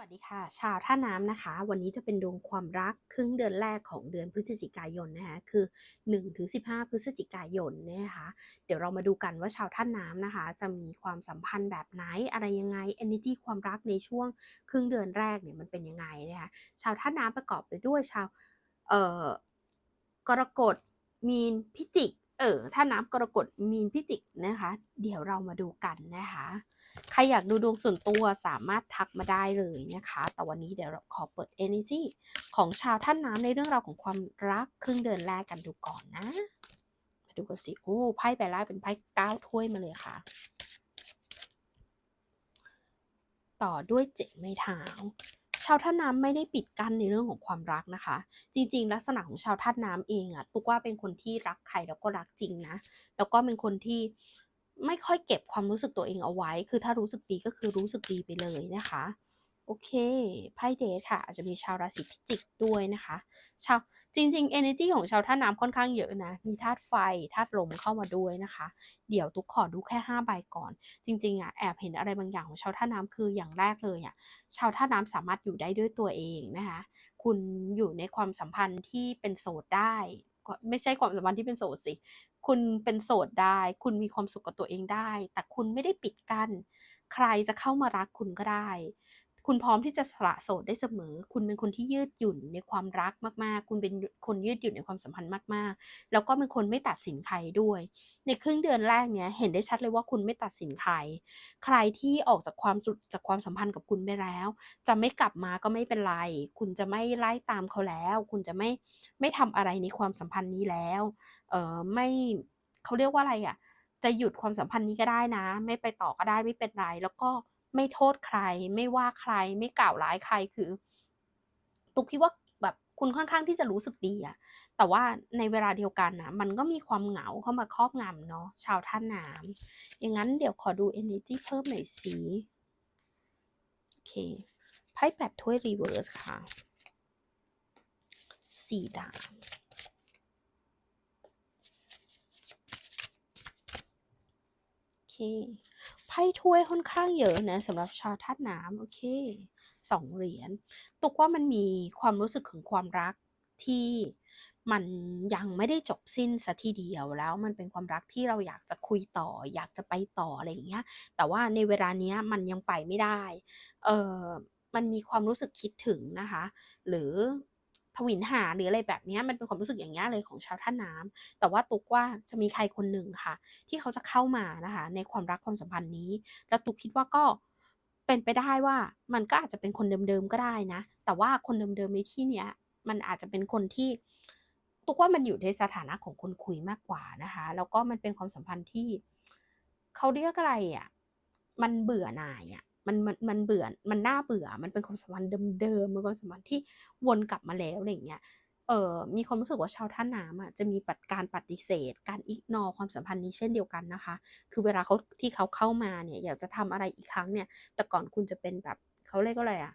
วัสดีค่ะ ชาวท่าน้ำนะคะ วันนี้จะเป็นดวงความรักครึ่งเดือนแรกของเดือนพฤศจิกายนนะคะคือ 1-15 พฤศจิกายนนะคะ เดี๋ยวเรามาดูกันว่าชาวท่าน้ำนะคะ จะมีความสัมพันธ์แบบไหนอะไรยังไง energy ความรักในช่วงครึ่งเดือนแรกเนี่ยมันเป็นยังไงนะคะชาวท่าน้ำประกอบไปด้วยชาวเอ่อกรกฎมีนพิจิกเออท่าน้ำกรกฎมีนพิจิกนะคะ เดี๋ยวเรามาดูกันนะคะ ใครอยากดูดวงส่วนตัวสามารถทักมาได้เลยนะคะ แต่วันนี้เดี๋ยวเราขอเปิด energy ของชาวท่านน้ำในเรื่องราวของความรักครึ่งเดือนแรกกันดูก่อนนะ มาดูกันสิ โอ้ไพ่ใบแรกเป็นไพ่เก้าถ้วยมาเลยค่ะ ต่อด้วยเจ็ดไม้เท้าชาวท่าน้ำไม่ได้ปิดกั้นในเรื่องของความรักนะคะ จริง ๆ ลักษณะของชาวท่าน้ำเองอะตุกว่าเป็นคนที่รักใครแล้วก็รักจริงนะ แล้วก็เป็นคนที่ ไม่ค่อยเก็บความรู้สึกตัวเองเอาไว้ คือถ้ารู้สึกดีก็คือรู้สึกดีไปเลยนะคะ โอเค ไพ่เดทค่ะ อาจจะมีชาวราศีพิจิกด้วยนะคะ ชาวจริงๆ energy ของชาวท่าน้ำค่อนข้างเยอะนะ มีธาตุไฟ ธาตุลมเข้ามาด้วยนะคะ เดี๋ยวตุกขอดูแค่5ใบก่อน จริงๆอะแอบเห็นอะไรบางอย่างของชาวท่าน้ำคืออย่างแรกเลยอะ ชาวท่าน้ำสามารถอยู่ได้ด้วยตัวเองนะคะ คุณอยู่ในความสัมพันธ์ที่เป็นโสดได้ ไม่ใช่ความสัมพันธ์ที่เป็นโสดสิ คุณเป็นโสดได้ คุณมีความสุขกับตัวเองได้ แต่คุณไม่ได้ปิดกัน้น ใครจะเข้ามารักคุณก็ได้ คุณพร้อมที่จะสละโสดได้เสมอ คุณเป็นคนที่ยืดหยุ่นในความรักมากๆ คุณเป็นคนยืดหยุ่นในความสัมพันธ์มากๆ แล้วก็เป็นคนไม่ตัดสินใครด้วย ในครึ่งเดือนแรกเนี้ยเห็นได้ชัดเลยว่าคุณไม่ตัดสินใคร ใครที่ออกจากความสุดจากความสัมพันธ์กับคุณไปแล้ว จะไม่กลับมาก็ไม่เป็นไร คุณจะไม่ไล่ตามเขาแล้ว คุณจะไม่ไม่ทำอะไรในความสัมพันธ์นี้แล้ว เออไม่เขาเรียกว่าอะไรอะ่ะ จะหยุดความสัมพันธ์นี้ก็ได้นะ ไม่ไปต่อก็ได้ไม่เป็นไร แล้วก็ ไม่โทษใคร ไม่ว่าใคร ไม่กล่าวร้ายใครคือ ตุกคิดว่าแบบคุณค่อนข้างที่จะรู้สึกดีอะแต่ว่าในเวลาเดียวกันนะมันก็มีความเหงาเข้ามาครอบงำเนาะชาวท่าน้ำอย่างนั้นเดี๋ยวขอดู energy เพิ่มหน่อยสิโอเคไพ่แปดถ้วยรีเวิร์สค่ะสี่ดาวโอเค ไพ่ถ้วยค่อนข้างเยอะนะสำหรับชาวธาตุน้ำโอเคสองเหรียญตุกว่ามันมีความรู้สึกของความรักที่มันยังไม่ได้จบสิ้นสัทีเดียวแล้วมันเป็นความรักที่เราอยากจะคุยต่อ อยากจะไปต่ออะไรอย่างเงี้ย แต่ว่าในเวลาเนี้ยมันยังไปไม่ได้ เออมันมีความรู้สึกคิดถึงนะคะ หรือ ทวินหาหรืออะไรแบบนี้มันเป็นความรู้สึกอย่างนี้เลยของชาวท่าน้ำแต่ว่าตุกว่าจะมีใครคนหนึ่งค่ะ ที่เขาจะเข้ามานะคะ ในความรักความสัมพันธ์นี้ แล้วตุกคิดว่าก็เป็นไปได้ว่ามันก็อาจจะเป็นคนเดิมๆก็ได้นะ แต่ว่าคนเดิมๆในที่เนี้ยมันอาจจะเป็นคนที่ตุกว่ามันอยู่ในสถานะของคนคุยมากกว่านะคะ แล้วก็มันเป็นความสัมพันธ์ที่เขาเรียกอะไรอะมันเบื่อหน่ายอะ มันมันมันเบื่อ มันน่าเบื่อ มันเป็นความสัมพันธ์เดิมๆมันความสัมพันธ์ที่วนกลับมาแล้วอะไรเงี้ย เออมีความรู้สึกว่าชาวท่าน้ำอะจะมีปัดการปฏิเสธ การอิกนอความสัมพันธ์นี้เช่นเดียวกันนะคะ คือเวลาเขาที่เขาเข้ามาเนี่ยอยากจะทำอะไรอีกครั้งเนี่ย แต่ก่อนคุณจะเป็นแบบเขาเรียกว่าอะไรอะ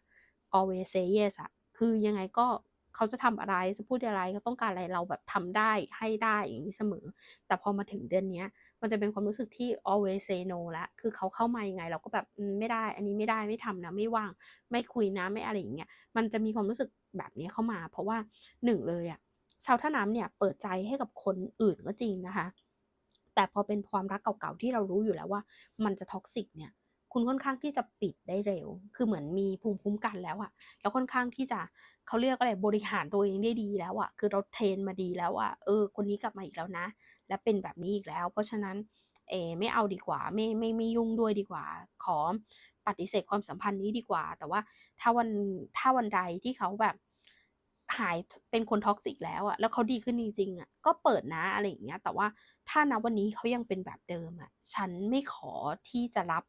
always say yes อะคือยังไงก็เขาจะทำอะไรจะพูดอะไรเขาต้องการอะไรเราแบบทำได้ให้ได้อย่างนี้เสมอ แต่พอมาถึงเดือนเนี้ย มันจะเป็นความรู้สึกที่ always say no ละคือเขาเข้ามายังไง เราก็แบบไม่ได้ อันนี้ไม่ได้ไม่ทำนะไม่ว่างไม่คุยนะไม่อะไรอย่างเงี้ยมันจะมีความรู้สึกแบบนี้เข้ามา เพราะว่าหนึ่งเลยอะชาวท่าน้ำเนี่ยเปิดใจให้กับคนอื่นก็จริงนะคะ แต่พอเป็นความรักเก่าๆที่เรารู้อยู่แล้วว่า มันจะท็อกซิกเนี่ย คุณค่อนข้างที่จะปิดได้เร็ว คือเหมือนมีภูมิคุ้มกันแล้วอะแล้วค่อนข้างที่จะเขาเรียกอะไรบริหารตัวเองได้ดีแล้วอะคือเราเทรนมาดีแล้วอะเออ คนนี้กลับมาอีกแล้วนะ และเป็นแบบนี้อีกแล้ว เพราะฉะนั้นเอไม่เอาดีกว่าไม่ไม่ไม่ยุ่งด้วยดีกว่า ขอปฏิเสธความสัมพันธ์นี้ดีกว่า แต่ว่าถ้าวันถ้าวันใดที่เขาแบบหายเป็นคนท็อกซิกแล้วอะแล้วเขาดีขึ้นจริงๆอะก็เปิดนะอะไรอย่างเงี้ย แต่ว่าถ้านะวันนี้เขายังเป็นแบบเดิมอะฉันไม่ขอที่จะรับ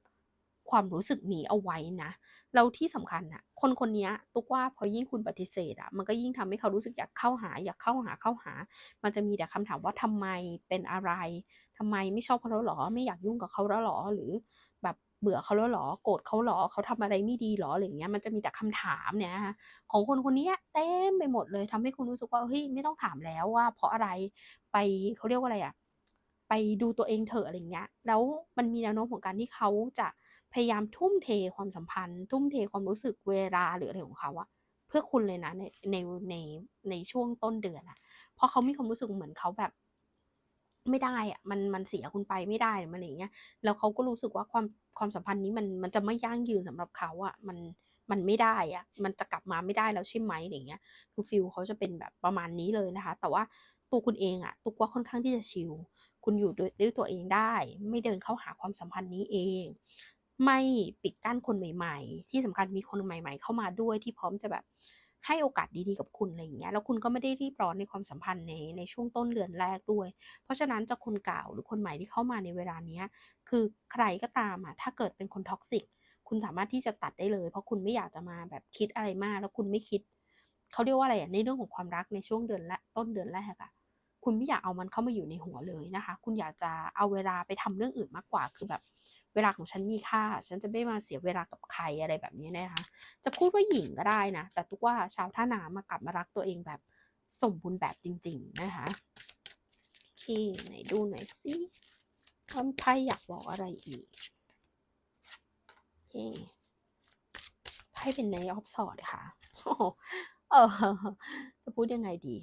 ความรู้สึกนี้เอาไว้นะแล้วที่สำคัญอะคนคนนี้ตุกว่าพอยิ่งคุณปฏิเสธอะมันก็ยิ่งทำให้เขารู้สึกอยากเข้าหา อยากเข้าหาเข้าหา มันจะมีแต่คำถามว่าทำไมเป็นอะไรทำไมไม่ชอบเขาแล้วหรอ ไม่อยากยุ่งกับเขาแล้วหรอหรือแบบเบื่อเขาแล้วหรอโกรธเขาหรอเขาทำอะไรไม่ดีหรออะไรเงี้ยมันจะมีแต่คำถามเนี่ยนะคะของคนคนนี้เต็มไปหมดเลยทำให้คุณรู้สึกว่าเฮ้ยไม่ต้องถามแล้วว่า เพราะอะไรไปเขาเรียกว่าอะไรอะไปดูตัวเองเถอะอะไรเงี้ยแล้วมันมีแนวโน้มของการที่เขาจะ พยายามทุ่มเทความสัมพันธ์ ทุ่มเทความรู้สึกเวลาหรืออะไรของเขาอะเพื่อคุณเลยนะในในในในช่วงต้นเดือนอะเพราะเขามีความรู้สึกเหมือนเขาแบบ ไม่ได้อะมันมันเสียคุณไปไม่ได้หรือมันอย่างเงี้ยแล้วเขาก็รู้สึกว่าความความสัมพันธ์นี้มันมันจะไม่ยั่งยืนสำหรับเขาอะมันมันไม่ได้อะมันจะกลับมาไม่ได้แล้วใช่ไหมอย่างเงี้ย คือฟีลเขาจะเป็นแบบประมาณนี้เลยนะคะ แต่ว่าตัวคุณเองอะตุกว่าค่อนข้างที่จะชิล คุณอยู่ด้วยตัวเองได้ ไม่เดินเข้าหาความสัมพันธ์นี้เอง ไม่ปิดกั้นคนใหม่ ๆ ที่สำคัญมีคนใหม่ ๆ เข้ามาด้วยที่พร้อมจะแบบให้โอกาสดีๆกับคุณอะไรอย่างเงี้ย แล้วคุณก็ไม่ได้รีบร้อนในความสัมพันธ์ในในช่วงต้นเดือนแรกด้วย เพราะฉะนั้นจะคนเก่าหรือคนใหม่ที่เข้ามาในเวลาเนี้ย คือใครก็ตามอะถ้าเกิดเป็นคนท็อกซิกคุณสามารถที่จะตัดได้เลย เพราะคุณไม่อยากจะมาแบบคิดอะไรมาก แล้วคุณไม่คิดเขาเรียกว่าอะไรอะในเรื่องของความรักในช่วงเดือนแรกต้นเดือนแรกอะคุณไม่อยากเอามันเข้ามาอยู่ในหัวเลยนะคะ คุณอยากจะเอาเวลาไปทำเรื่องอื่นมากกว่าคือแบบ เวลาของฉันมีค่า ฉันจะไม่มาเสียเวลากับใครอะไรแบบนี้นะคะ จะพูดว่าหญิงก็ได้นะ แต่ทุกว่าชาวท่าน้ำมากลับมารักตัวเองแบบสมบูรณ์แบบจริง ๆ นะคะโอเคไหนดูหน่อยสิว่าไพ่อยากบอกอะไรอีกโอเคไพ่เป็นในออฟสอดค่ะโอ้เออจะพูดยังไงดี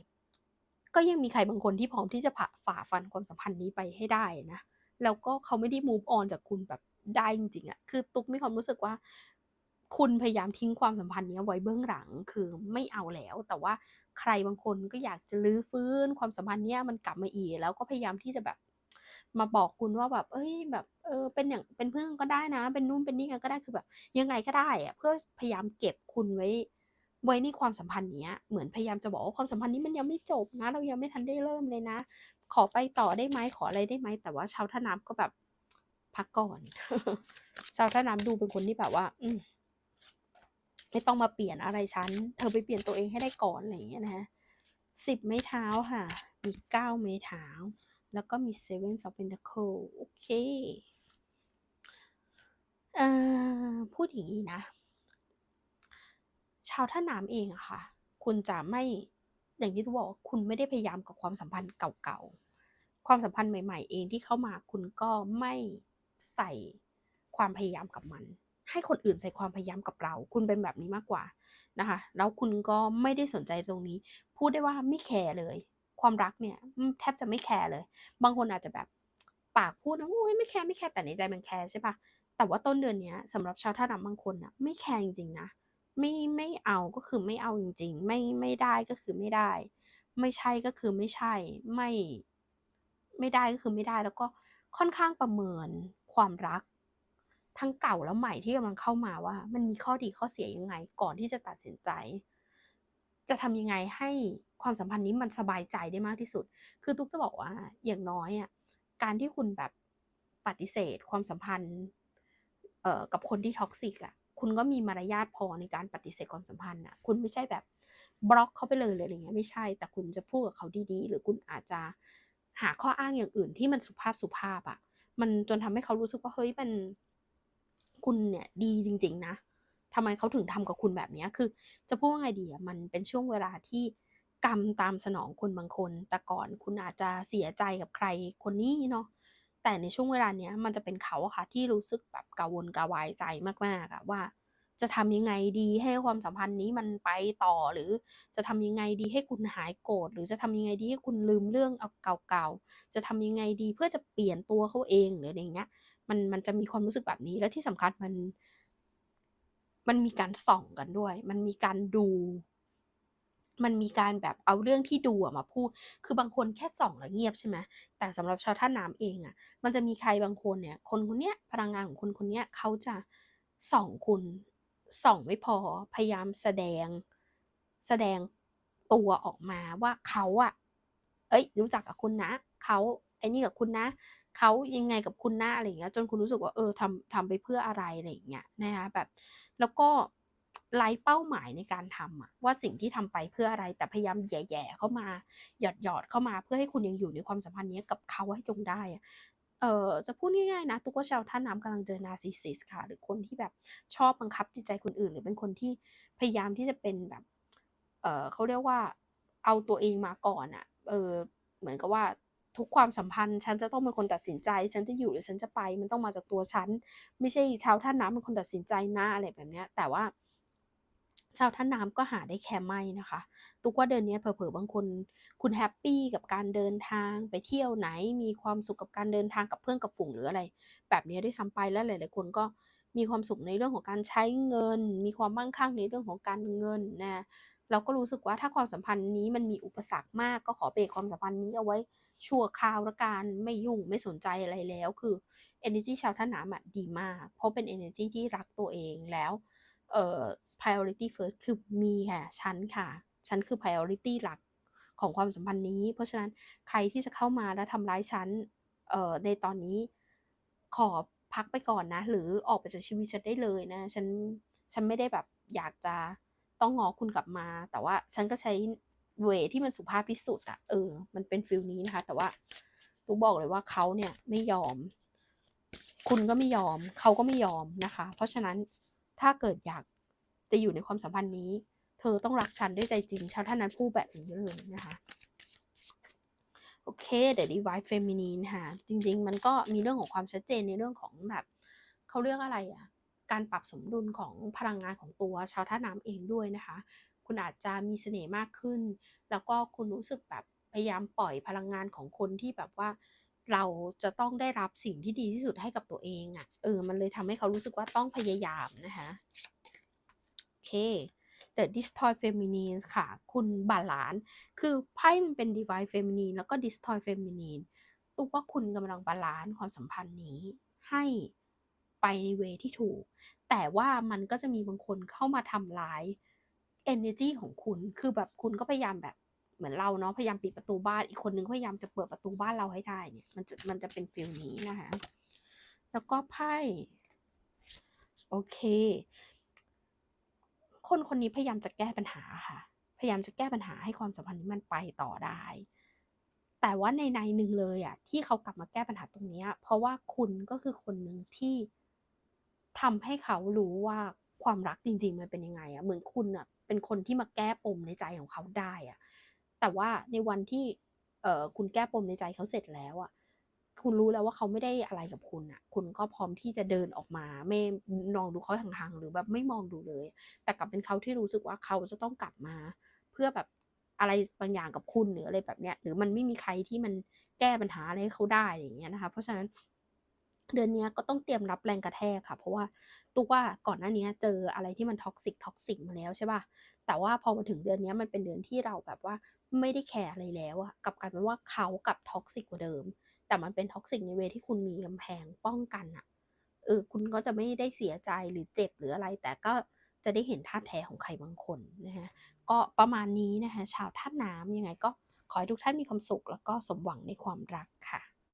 ก็ยังมีใครบางคนที่พร้อมที่จะผ่าฝ่าฟันความสัมพันธ์นี้ไปให้ได้นะ แล้วก็เขาไม่ได้ move on จากคุณแบบได้จริงๆอะคือตุ๊กมีความรู้สึกว่า คุณพยายามทิ้งความสัมพันธ์นี้ไว้เบื้องหลังคือไม่เอาแล้ว แต่ว่าใครบางคนก็อยากจะรื้อฟื้นความสัมพันธ์เนี้ยมันกลับมาอีกแล้วก็พยายามที่จะแบบมาบอกคุณว่าแบบ เอ้ย แบบ เออ เป็นอย่าง เป็นเพื่อนก็ได้นะ เป็นนู่น เป็นนี่กันก็ได้ คือแบบ ยังไงก็ได้อะเพื่อพยายามเก็บคุณไว้ ไว้ในความสัมพันธ์เนี้ย เหมือนพยายามจะบอกว่าความสัมพันธ์นี้มันยังไม่จบนะ เรายังไม่ทันได้เริ่มเลยนะ ขอไปต่อได้ไหมขออะไรได้ไหมแต่ว่าชาวท่าน้ำก็แบบพักก่อน ชาวท่าน้ำดูเป็นคนที่แบบว่า อืมไม่ต้องมาเปลี่ยนอะไรฉัน เธอไปเปลี่ยนตัวเองให้ได้ก่อนอะไรอย่างเงี้ยนะคะสิบไม้เท้าค่ะ มีเก้าไม้เท้า แล้วก็มี seven of pentacle โอเคเอ่อพูดอย่างนี้นะ ชาวท่าน้ำเองอะค่ะ คุณจะไม่อย่างที่ทุกบอกคุณไม่ได้พยายามกับความสัมพันธ์เก่าๆ ความสัมพันธ์ใหม่ ๆ เองที่เข้ามาคุณก็ไม่ใส่ความพยายามกับมัน ให้คนอื่นใส่ความพยายามกับเรา คุณเป็นแบบนี้มากกว่านะคะ แล้วคุณก็ไม่ได้สนใจตรงนี้ พูดได้ว่าไม่แคร์เลย ความรักเนี่ยแทบจะไม่แคร์เลย บางคนอาจจะแบบปากพูดนะโอ้ยไม่แคร์ไม่แคร์แต่ในใจมันแคร์ใช่ปะแต่ว่าต้นเดือนนี้สำหรับชาวท่าน้ำบางคนอะไม่แคร์จริงๆนะไม่ไม่เอาก็คือไม่เอาจริง ๆ ไม่ไม่ได้ก็คือไม่ได้ ไม่ใช่ก็คือไม่ใช่ไม่ ไม่ได้ก็คือไม่ได้แล้วก็ค่อนข้างประเมินความรัก ทั้งเก่าแล้วใหม่ที่กำลังเข้ามาว่า มันมีข้อดีข้อเสียยังไง ก่อนที่จะตัดสินใจ จะทำยังไงให้ความสัมพันธ์นี้มันสบายใจได้มากที่สุด คือตุ๊กจะบอกว่าอย่างน้อยอะการที่คุณแบบปฏิเสธความสัมพันธ์เอ่อกับคนที่ท็อกซิกอะคุณก็มีมารยาทพอในการปฏิเสธความสัมพันธ์อะคุณไม่ใช่แบบบล็อกเขาไปเลยเลยอะไรเงี้ยไม่ใช่ แต่คุณจะพูดกับเขาดีๆ หรือคุณอาจจะ หาข้ออ้างอย่างอื่นที่มันสุภาพสุภาพอะมันจนทำให้เขารู้สึกว่าเฮ้ยมันคุณเนี่ยดีจริง ๆ นะทำไมเขาถึงทำกับคุณแบบนี้คือ จะพูดว่าไงดีอะมันเป็นช่วงเวลาที่กรรมตามสนองคนบางคน แต่ก่อนคุณอาจจะเสียใจกับใครคนนี้เนาะแต่ในช่วงเวลาเนี้ยมันจะเป็นเขาอะค่ะที่รู้สึกแบบกังวลกระวายใจมากๆอะว่า จะทำยังไงดีให้ความสัมพันธ์นี้มันไปต่อหรือจะทำยังไงดีให้คุณหายโกรธหรือจะทำยังไงดีให้คุณลืมเรื่องเอาเก่าๆจะทำยังไงดีเพื่อจะเปลี่ยนตัวเขาเองหรืออะไรเงี้ยมันมันจะมีความรู้สึกแบบนี้และที่สำคัญมันมันมีการส่องกันด้วย มันมีการดู มันมีการแบบเอาเรื่องที่ดูมาพูด คือบางคนแค่ส่องแล้วเงียบใช่ไหมแต่สำหรับชาวท่าน้ำเองอะ มันจะมีใครบางคนเนี่ย คนคนเนี้ยพลังงานของคนคนเนี้ยเขาจะส่องคุณ ส่องไม่พอพยายามแสดงแสดงตัวออกมาว่าเขาอะเอ้ย รู้จักกับคุณนะเขาไอ้นี่กับคุณนะเขายังไงกับคุณหนะอะไรอย่างเงี้ยจนคุณรู้สึกว่าเออทำทำไปเพื่ออะไรอะไรอย่างเงี้ยนะคะแบบ แล้วก็ไร้เป้าหมายในการทำอะว่าสิ่งที่ทำไปเพื่ออะไรแต่พยายามแย่ๆเข้ามาหยอดหยอดเข้ามาเพื่อให้คุณยังอยู่ในความสัมพันธ์นี้กับเขาให้จงได้อะ เอ่อจะพูดง่ายๆนะตุ๊กว่าชาวท่าน้ำกำลังเจอนาซิสซิสค่ะ หรือคนที่แบบชอบบังคับจิตใจคนอื่น หรือเป็นคนที่พยายามที่จะเป็นแบบ เอ่อเขาเรียกว่าเอาตัวเองมาก่อนอะเออเหมือนกับว่าทุกความสัมพันธ์ ฉันจะต้องเป็นคนตัดสินใจ ฉันจะอยู่หรือฉันจะไป มันต้องมาจากตัวฉัน ไม่ใช่ชาวธาน้ำเป็นคนตัดสินใจนะอะไรแบบเนี้ย แต่ว่า ชาวธาน้ำก็หาได้แค่ไม่นะคะ ตุกว่าเดือนเนี้ยเผลอๆบางคน คุณแฮปปี้กับการเดินทางไปเที่ยวไหน มีความสุขกับการเดินทางกับเพื่อนกับฝูงหรืออะไร แบบเนี้ยด้วยซ้ำไปและหลายๆคนก็มีความสุขในเรื่องของการใช้เงิน มีความมั่งคั่งในเรื่องของการเงินนะเราก็รู้สึกว่าถ้าความสัมพันธ์นี้มันมีอุปสรรคมากก็ขอเบรกความสัมพันธ์นี้เอาไว้ชั่วคราวล้วกันไม่ยุ่งไม่สนใจอะไรแล้ว คือเอเนอร์จีชาวธาน้ำอะดีมาก เพราะเป็นเอเนอร์จีที่รักตัวเองแล้วเอ่อ priority first คือมีค่ะ ฉันค่ะ ฉันคือ priority หลักของความสัมพันธ์นี้ เพราะฉะนั้นใครที่จะเข้ามาแล้วทำร้ายฉันเอ่อในตอนนี้ขอพักไปก่อนนะ หรือออกไปจากชีวิตฉันได้เลยนะ ฉันฉันไม่ได้แบบอยากจะต้องง้อคุณกลับมา แต่ว่าฉันก็ใช้เวที่มันสุภาพที่สุดอะเออ มันเป็นฟีลนี้นะคะ แต่ว่าตุ๊กบอกเลยว่าเขาเนี่ยไม่ยอม คุณก็ไม่ยอม เขาก็ไม่ยอมนะคะ เพราะฉะนั้นถ้าเกิดอยากจะอยู่ในความสัมพันธ์นี้ เธอต้องรักฉันด้วยใจจริงชาวท่านนั้นพูดแบบนี้เลยนะคะโอเค The Divine Feminine ค่ะจริง ๆ มันก็มีเรื่องของความชัดเจนในเรื่องของแบบเขาเรียกอะไรอะการปรับสมดุลของพลังงานของตัวชาวธาน้ำเองด้วยนะคะ คุณอาจจะมีเสน่ห์มากขึ้น แล้วก็คุณรู้สึกแบบพยายามปล่อยพลังงานของคนที่แบบว่า เราจะต้องได้รับสิ่งที่ดีที่สุดให้กับตัวเองอะเออมันเลยทำให้เขารู้สึกว่าต้องพยายามนะคะโอเค The Destroy Feminine ค่ะ คุณบาลาน คือไพ่มันเป็น Divine Feminine แล้วก็ Destroy Feminine ตุ๊กว่าคุณกำลังบาลานความสัมพันธ์นี้ให้ไปในเวที่ถูก แต่ว่ามันก็จะมีบางคนเข้ามาทำร้ายเอเนอร์จีของคุณ คือแบบคุณก็พยายามแบบเหมือนเราเนาะ พยายามปิดประตูบ้าน อีกคนนึงพยายามจะเปิดประตูบ้านเราให้ได้เนี่ย มันจะมันจะเป็นฟีลนี้นะคะ แล้วก็ไพ่ โอเค คนคนนี้พยายามจะแก้ปัญหาค่ะ พยายามจะแก้ปัญหาให้ความสัมพันธ์นี้มันไปต่อได้ แต่ว่าในในหนึ่งเลยอะที่เขากลับมาแก้ปัญหาตรงนี้เพราะว่าคุณก็คือคนหนึ่งที่ทำให้เขารู้ว่าความรักจริง ๆ มันเป็นยังไงอะเหมือนคุณน่ะเป็นคนที่มาแก้ปมในใจของเขาได้อะแต่ว่าในวันที่เออคุณแก้ปมในใจเขาเสร็จแล้วอะ คุณรู้แล้วว่าเขาไม่ได้อะไรกับคุณน่ะคุณก็พร้อมที่จะเดินออกมาไม่มองดูเขาห่างๆหรือแบบไม่มองดูเลย แต่กลับเป็นเขาที่รู้สึกว่าเขาจะต้องกลับมา เพื่อแบบอะไรบางอย่างกับคุณหรืออะไรแบบเนี้ย หรือมันไม่มีใครที่มันแก้ปัญหาอะไรให้เขาได้อย่างเงี้ยนะคะ เพราะฉะนั้นเดือนนี้ก็ต้องเตรียมรับแรงกระแทกค่ะ เพราะว่าตุ๊กว่าก่อนหน้านี้เจออะไรที่มัน toxic toxic มาแล้วใช่เปล่าแต่ว่าพอมาถึงเดือนนี้มันเป็นเดือนที่เราแบบว่าไม่ได้แคร์อะไรแล้วอะกลับกลายเป็นว่าเขากลับ toxic กว่าเดิม แต่มันเป็นท็อกซิกในเวที่คุณมีกำแพงป้องกันอะเออคุณก็จะไม่ได้เสียใจหรือเจ็บหรืออะไร แต่ก็จะได้เห็นท่าแท้ของใครบางคนนะคะก็ประมาณนี้นะคะชาวธาตุน้ำยังไงก็ขอให้ทุกท่านมีความสุขแล้วก็สมหวังในความรักค่ะ